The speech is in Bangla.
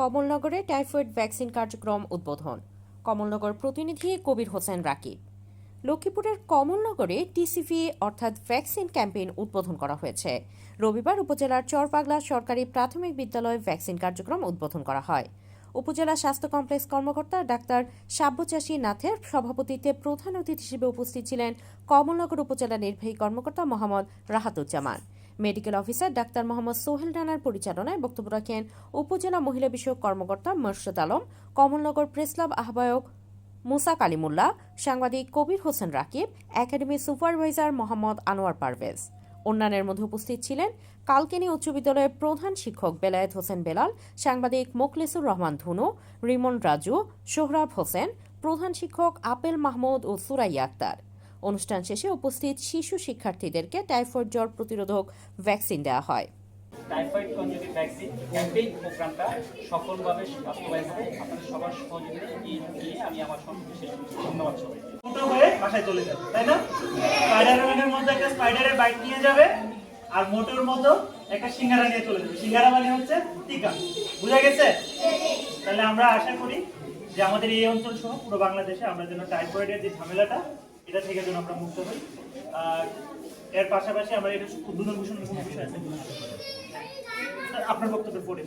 কমলনগরে টাইফয়েড ভ্যাকসিন কার্যক্রম উদ্বোধন। কমলনগর প্রতিনিধি কবির হোসেন রাকিব। লক্ষ্মীপুরের কমলনগরে টিসিভি অর্থাৎ ভ্যাকসিন ক্যাম্পেইন উদ্বোধন করা হয়েছে। রবিবার উপজেলার চরপাগলা সরকারি প্রাথমিক বিদ্যালয়ে ভ্যাকসিন কার্যক্রম উদ্বোধন করা হয়। উপজেলা স্বাস্থ্য কমপ্লেক্স কর্মকর্তা ডাক্তার সাব্যচাষী নাথের সভাপতিত্বে প্রধান অতিথি হিসেবে উপস্থিত ছিলেন কমলনগর উপজেলা নির্বাহী কর্মকর্তা Mohammad Rahatuzzaman. Medical officer doctor Mohammad Sohel রানার পরিচালনায় বক্তব্য রাখেন উপজেলা মহিলা বিষয়ক কর্মকর্তা মোর্শেদ আলম, কমলনগর প্রেস ক্লাব আহ্বায়ক মুসা কালিমুল্লাহ, সাংবাদিক কবির হোসেন রাকিব, একাডেমি সুপারভাইজার মোহাম্মদ আনোয়ার পারভেজ। অন্যান্যের মধ্যে উপস্থিত ছিলেন কালকেনি উচ্চ বিদ্যালয়ের প্রধান শিক্ষক বেলায়েত হোসেন বেলাল, সাংবাদিক মোখলেসুর রহমান ধুনু, রিমন রাজু, সোহরাব হোসেন, প্রধান শিক্ষক আপেল মাহমুদ ও সুরাইয়া আক্তার। অনুষ্ঠান শেষে উপস্থিত শিশু শিক্ষার্থীদেরকে টাইফয়েড জ্বর প্রতিরোধক ভ্যাকসিন দেওয়া হয়। টাইফয়েড কনজুগেট ভ্যাকসিন ক্যাম্পেইন প্রোগ্রামটা সফলভাবে বাস্তবায়ন হবে। আপনাদের সবার সহযোগিতা এগিয়ে নিয়ে আমি আমার শেষ করছি। ধন্যবাদ হয়ে বাসায় চলে যাবে তাই না? স্পাইডারম্যানের মধ্যে একটা স্পাইডারের বাইক নিয়ে যাবে আর মোটর মতো একটা সিঙ্গারা নিয়ে চলে যাবে। সিঙ্গারা মানে হচ্ছে টিকা। বুঝা গেছে? তাহলে আমরা আশা করি যে আমাদের এই অঞ্চল সহ পুরো বাংলাদেশে আমরা যেন টাইফয়েডের যে ঝামেলাটা এটা থেকে যেন আমরা মুক্ত হই আর এর পাশাপাশি আমরা এটা উদ্বোধন বিষয় আছে আপনার বক্তব্যের পরে।